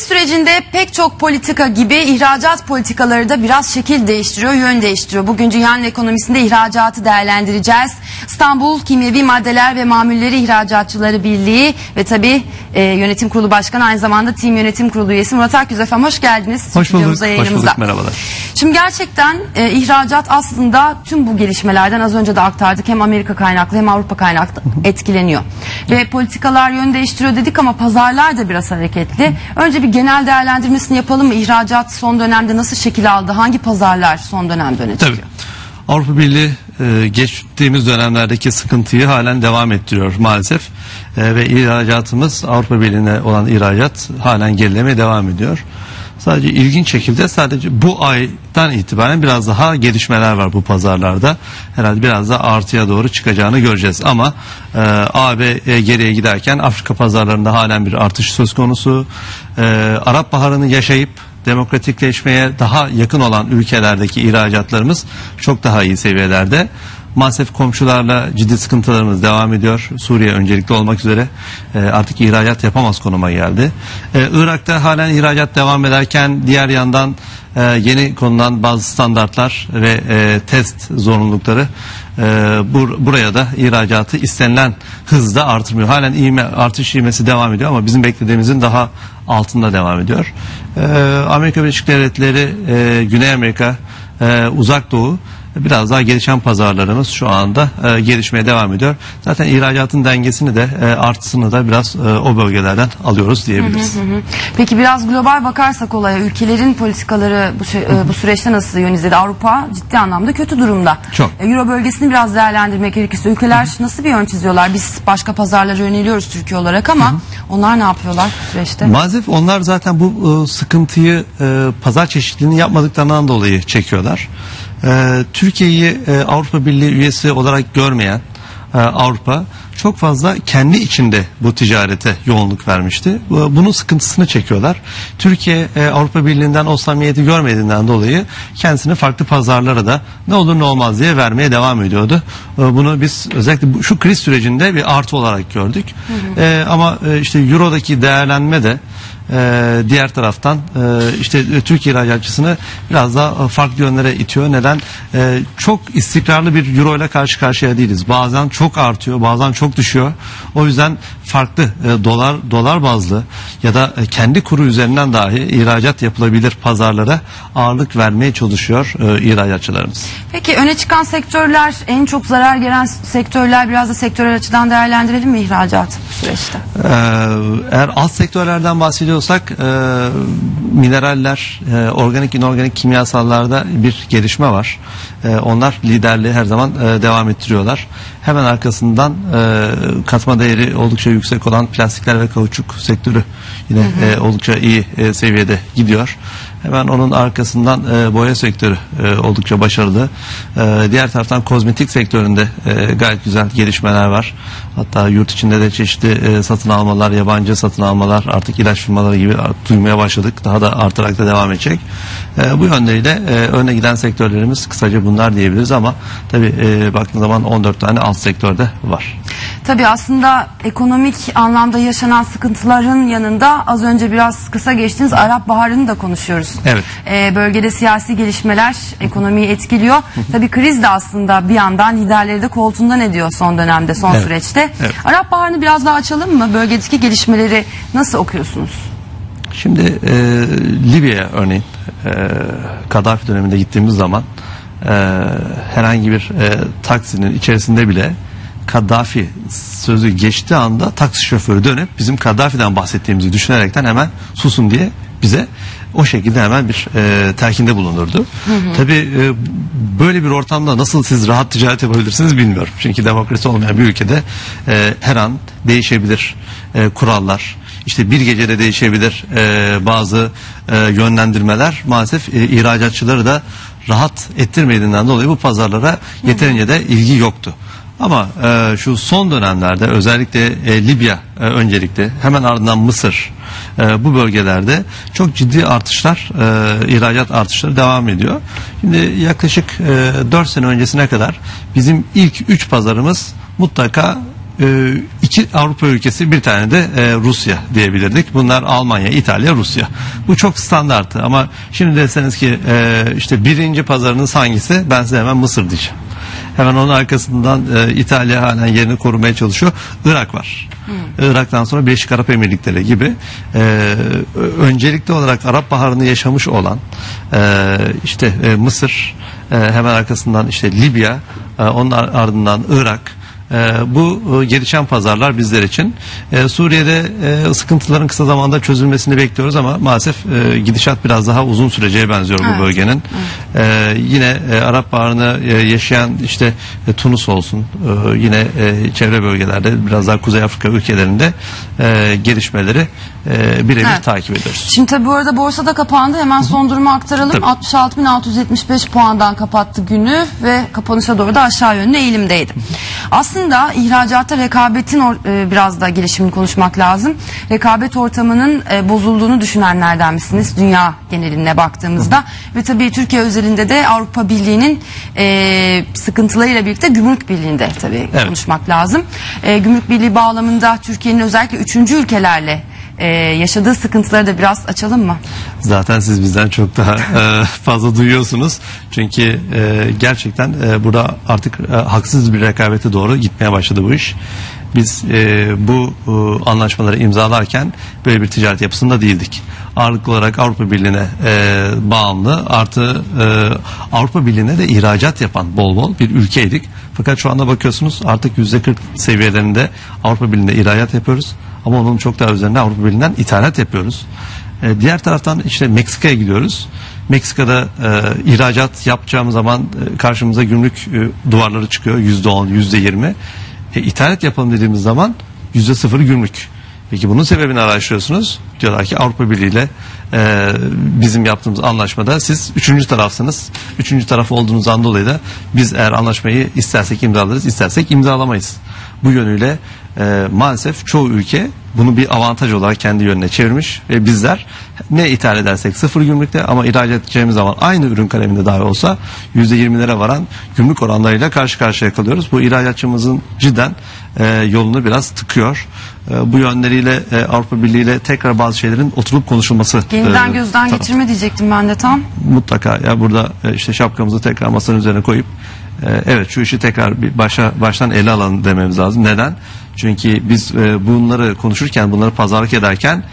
Kriz sürecinde pek çok politika gibi ihracat politikaları da biraz şekil değiştiriyor, yön değiştiriyor. Bugün dünyanın ekonomisinde ihracatı değerlendireceğiz. İstanbul Kimyevi Maddeler ve Mamulleri İhracatçıları Birliği ve tabii e, Yönetim Kurulu Başkanı aynı zamanda Team Yönetim Kurulu üyesi Murat Akgüz efendim hoş geldiniz. Hoş bulduk, hoş bulduk, merhabalar. Şimdi gerçekten e, ihracat aslında tüm bu gelişmelerden az önce de aktardık hem Amerika kaynaklı hem Avrupa kaynaklı etkileniyor. Ve politikalar yön değiştiriyor dedik ama pazarlar da biraz hareketli. Önce bir genel değerlendirmesini yapalım mı? İhracat son dönemde nasıl şekil aldı? Hangi pazarlar son dönemde öne çıkıyor? Tabii. Avrupa Birliği e, geçtiğimiz dönemlerdeki sıkıntıyı halen devam ettiriyor maalesef. E, ve ihracatımız Avrupa Birliği'ne olan ihracat halen gerilemeye devam ediyor. Sadece ilginç şekilde sadece bu aydan itibaren biraz daha gelişmeler var bu pazarlarda. Herhalde biraz da artıya doğru çıkacağını göreceğiz. Ama e, AB e, geriye giderken Afrika pazarlarında halen bir artış söz konusu. E, Arap Baharı'nı yaşayıp demokratikleşmeye daha yakın olan ülkelerdeki ihracatlarımız çok daha iyi seviyelerde. Maalesef komşularla ciddi sıkıntılarımız devam ediyor. Suriye öncelikli olmak üzere e, artık ihracat yapamaz konuma geldi. E, Irak'ta halen ihracat devam ederken diğer yandan e, yeni konulan bazı standartlar ve e, test zorunlulukları e, bur- buraya da ihracatı istenilen hızda artırmıyor. Halen ivme, artış ivmesi devam ediyor ama bizim beklediğimizin daha altında devam ediyor. E, Amerika Birleşik Devletleri, e, Güney Amerika, e, Uzak Doğu biraz daha gelişen pazarlarımız şu anda e, gelişmeye devam ediyor. Zaten ihracatın dengesini de e, artısını da biraz e, o bölgelerden alıyoruz diyebiliriz. Hı hı. Peki biraz global bakarsak olaya ülkelerin politikaları bu, şey- e, bu süreçte nasıl yön izledi? Avrupa ciddi anlamda kötü durumda. Çok. E, Euro bölgesini biraz değerlendirmek gerekirse ülkeler nasıl bir yön çiziyorlar? Biz başka pazarlara yöneliyoruz Türkiye olarak ama onlar ne yapıyorlar süreçte? Maalesef onlar zaten bu e, sıkıntıyı e, pazar çeşitliliğini yapmadıklarından dolayı çekiyorlar. E, Türkiye'yi e, Avrupa Birliği üyesi olarak görmeyen e, Avrupa çok fazla kendi içinde bu ticarete yoğunluk vermişti. Bu- Bunun sıkıntısını çekiyorlar. Türkiye e, Avrupa Birliği'nden o samimiyeti görmediğinden dolayı kendisini farklı pazarlara da ne olur ne olmaz diye vermeye devam ediyordu. Bunu biz özellikle şu kriz sürecinde bir artı olarak gördük. E, ama e, işte Euro'daki değerlenme de ee, diğer taraftan e, işte e, Türkiye ihracatçısını biraz daha e, farklı yönlere itiyor. Neden? Ee, çok istikrarlı bir euro ile karşı karşıya değiliz. Bazen çok artıyor, bazen çok düşüyor. O yüzden farklı e, dolar dolar bazlı ya da e, kendi kuru üzerinden dahi ihracat yapılabilir pazarlara ağırlık vermeye çalışıyor e, ihracatçılarımız. Peki öne çıkan sektörler en çok zarar gören sektörler biraz da sektörel açıdan değerlendirelim mi ihracat süreçte? Ee, eğer alt sektörlerden bahsediyorsak e, mineraller, e, organik inorganik kimyasallarda bir gelişme var. E, onlar liderliği her zaman e, devam ettiriyorlar. Hemen arkasından e, katma değeri oldukça yüksek olan plastikler ve kauçuk sektörü yine e, oldukça iyi e, seviyede gidiyor. Hemen onun arkasından e, boya sektörü e, oldukça başarılı. E, diğer taraftan kozmetik sektöründe e, gayet güzel gelişmeler var. Hatta yurt içinde de çeşitli e, satın almalar, yabancı satın almalar artık ilaç firmaları gibi duymaya başladık. Daha da artarak da devam edecek. E, bu yönleriyle e, öne giden sektörlerimiz kısaca bunlar diyebiliriz ama tabii e, baktığın zaman 14 tane alt sektörde var. Tabii aslında ekonomik anlamda yaşanan sıkıntıların yanında az önce biraz kısa geçtiğiniz Arap Baharı'nı da konuşuyoruz. Evet. Ee, bölgede siyasi gelişmeler ekonomiyi etkiliyor. Tabii kriz de aslında bir yandan liderleri de koltuğundan ediyor son dönemde, son Evet. süreçte. Evet. Arap Baharı'nı biraz daha açalım mı? Bölgedeki gelişmeleri nasıl okuyorsunuz? Şimdi e, Libya'ya örneğin e, Kaddafi döneminde gittiğimiz zaman e, herhangi bir e, taksinin içerisinde bile Kaddafi sözü geçtiği anda taksi şoförü dönüp bizim Kaddafi'den bahsettiğimizi düşünerekten hemen susun diye bize o şekilde hemen bir e, telkinde bulunurdu. Tabii e, böyle bir ortamda nasıl siz rahat ticaret yapabilirsiniz bilmiyorum. Çünkü demokrasi olmayan bir ülkede e, her an değişebilir e, kurallar. İşte bir gecede değişebilir e, bazı e, yönlendirmeler. Maalesef e, ihracatçıları da rahat ettirmediğinden dolayı bu pazarlara yeterince de ilgi yoktu. Ama e, şu son dönemlerde özellikle e, Libya e, öncelikle hemen ardından Mısır e, bu bölgelerde çok ciddi artışlar e, ihracat artışları devam ediyor. Şimdi yaklaşık e, 4 sene öncesine kadar bizim ilk 3 pazarımız mutlaka e, iki Avrupa ülkesi bir tane de e, Rusya diyebilirdik. Bunlar Almanya, İtalya, Rusya. Bu çok standartı ama şimdi deseniz ki e, işte birinci pazarınız hangisi? Ben size hemen Mısır diyeceğim. Hemen onun arkasından e, İtalya halen yerini korumaya çalışıyor. Irak var. Irak'tan sonra Birleşik Arap Emirlikleri gibi e, öncelikli olarak Arap Baharı'nı yaşamış olan e, işte e, Mısır e, hemen arkasından işte Libya e, onun ar- ardından Irak e, bu e, gelişen pazarlar bizler için. E, Suriye'de e, sıkıntıların kısa zamanda çözülmesini bekliyoruz ama maalesef e, gidişat biraz daha uzun süreceğe benziyor Evet. bu bölgenin. E, yine e, Arap Baharı'nı e, yaşayan işte e, Tunus olsun e, yine e, çevre bölgelerde biraz daha Kuzey Afrika ülkelerinde e, gelişmeleri e, birebir Evet. takip ediyoruz. Şimdi tabii bu arada borsada kapandı. Hemen son durumu aktaralım. Tabii. 66.675 puandan kapattı günü ve kapanışa doğru da aşağı yönlü eğilimdeydi. Aslında ihracatta rekabetin e, biraz da gelişimini konuşmak lazım. Rekabet ortamının e, bozulduğunu düşünenlerden misiniz? Dünya geneline baktığımızda ve tabii Türkiye özelinde de Avrupa Birliği'nin e, sıkıntılarıyla birlikte Gümrük Birliği'nde tabii Evet. konuşmak lazım. E, Gümrük Birliği bağlamında Türkiye'nin özellikle üçüncü ülkelerle e, yaşadığı sıkıntıları da biraz açalım mı? Zaten siz bizden çok daha e, fazla duyuyorsunuz. Çünkü e, gerçekten e, burada artık e, haksız bir rekabete doğru gitmeye başladı bu iş. Biz e, bu e, anlaşmaları imzalarken böyle bir ticaret yapısında değildik. Ağırlıklı olarak Avrupa Birliği'ne e, bağımlı artı e, Avrupa Birliği'ne de ihracat yapan bol bol bir ülkeydik. Fakat şu anda bakıyorsunuz artık %40 seviyelerinde Avrupa Birliği'ne ihracat yapıyoruz. Ama onun çok daha üzerinde Avrupa Birliği'nden ithalat yapıyoruz. E, diğer taraftan işte Meksika'ya gidiyoruz. Meksika'da e, ihracat yapacağımız zaman e, karşımıza gümrük e, duvarları çıkıyor. Yüzde on, yüzde yirmi. E, ithalat yapalım dediğimiz zaman yüzde sıfır gümrük. Peki bunun sebebini araştırıyorsunuz. Diyorlar ki Avrupa Birliği ile e, bizim yaptığımız anlaşmada siz üçüncü tarafsınız. Üçüncü taraf olduğunuzdan dolayı da biz eğer anlaşmayı istersek imzalarız, istersek imzalamayız. Bu yönüyle e, maalesef çoğu ülke bunu bir avantaj olarak kendi yönüne çevirmiş ve bizler ne ithal edersek sıfır gümrükte ama ihraç edeceğimiz zaman aynı ürün kaleminde dahi olsa %20'lere varan gümrük oranlarıyla karşı karşıya kalıyoruz. Bu ihracatçımızın cidden e, yolunu biraz tıkıyor. E, bu yönleriyle e, Avrupa Birliği ile tekrar bazı şeylerin oturup konuşulması. Yeniden e, gözden tarafı geçirme diyecektim ben de tam. mutlaka ya burada işte şapkamızı tekrar masanın üzerine koyup evet şu işi tekrar bir başa baştan ele alalım dememiz lazım. Neden? Çünkü biz bunları konuşurken, bunları pazarlık ederken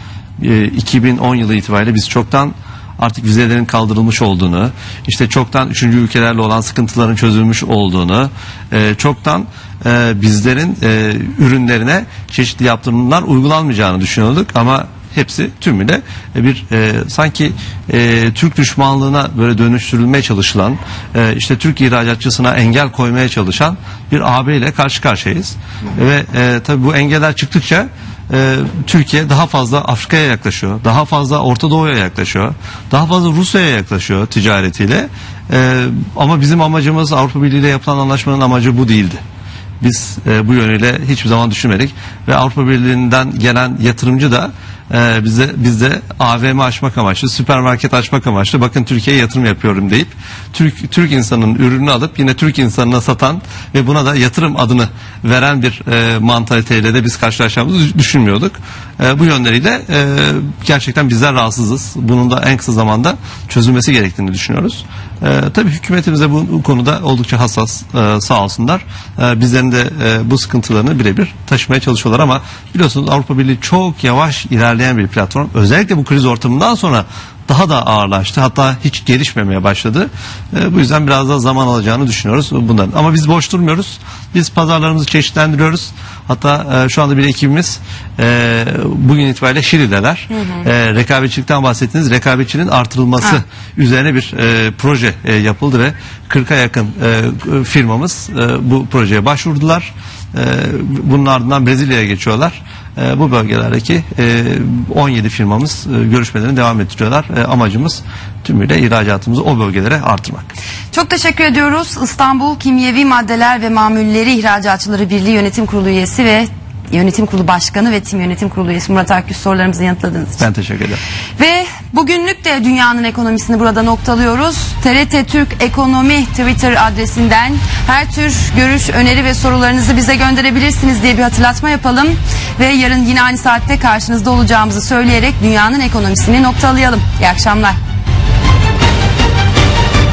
e, 2010 yılı itibariyle biz çoktan artık vizelerin kaldırılmış olduğunu, işte çoktan üçüncü ülkelerle olan sıkıntıların çözülmüş olduğunu, e, çoktan e, bizlerin e, ürünlerine çeşitli yaptırımlar uygulanmayacağını düşünüyorduk ama hepsi tümüyle bir e, sanki e, Türk düşmanlığına böyle dönüştürülmeye çalışılan e, işte Türk ihracatçısına engel koymaya çalışan bir AB ile karşı karşıyayız. Ve e, tabii bu engeller çıktıkça e, Türkiye daha fazla Afrika'ya yaklaşıyor. Daha fazla Orta Doğu'ya yaklaşıyor. Daha fazla Rusya'ya yaklaşıyor ticaretiyle. E, ama bizim amacımız Avrupa Birliği ile yapılan anlaşmanın amacı bu değildi. Biz e, bu yönüyle hiçbir zaman düşünmedik ve Avrupa Birliği'nden gelen yatırımcı da e, bize bizde AVM açmak amaçlı, süpermarket açmak amaçlı bakın Türkiye'ye yatırım yapıyorum deyip Türk Türk insanının ürününü alıp yine Türk insanına satan ve buna da yatırım adını veren bir e, mantaliteyle de biz karşılaşacağımızı düşünmüyorduk. E, bu yönleriyle e, gerçekten bizler rahatsızız. Bunun da en kısa zamanda çözülmesi gerektiğini düşünüyoruz. E, tabii hükümetimiz de bu, bu konuda oldukça hassas e, sağ olsunlar. E, bizlerin de e, bu sıkıntılarını birebir taşımaya çalışıyorlar ama biliyorsunuz Avrupa Birliği çok yavaş ilerleyen bir platform. Özellikle bu kriz ortamından sonra daha da ağırlaştı. Hatta hiç gelişmemeye başladı. E, bu yüzden biraz daha zaman alacağını düşünüyoruz bundan. Ama biz boş durmuyoruz. Biz pazarlarımızı çeşitlendiriyoruz. Hatta e, şu anda bir ekibimiz e, bugün itibariyle Şili'deler. E, rekabetçilikten bahsettiğiniz rekabetçinin artırılması Ha. üzerine bir e, proje e, yapıldı ve 40'a yakın e, firmamız e, bu projeye başvurdular. E, bunun ardından Brezilya'ya geçiyorlar. E, bu bölgelerdeki e, 17 firmamız e, görüşmelerini devam ettiriyorlar. E, amacımız tümüyle ihracatımızı o bölgelere artırmak. Çok teşekkür ediyoruz. İstanbul Kimyevi Maddeler ve Mamulleri İhracatçıları Birliği Yönetim Kurulu üyesi ve Yönetim Kurulu Başkanı ve Tim Yönetim Kurulu üyesi Murat Akgüz sorularımızı yanıtladığınız için. Ben teşekkür ederim. Ve Bugünlük de dünyanın ekonomisini burada noktalıyoruz. TRT Türk Ekonomi Twitter adresinden her tür görüş, öneri ve sorularınızı bize gönderebilirsiniz diye bir hatırlatma yapalım. Ve yarın yine aynı saatte karşınızda olacağımızı söyleyerek dünyanın ekonomisini noktalayalım. İyi akşamlar.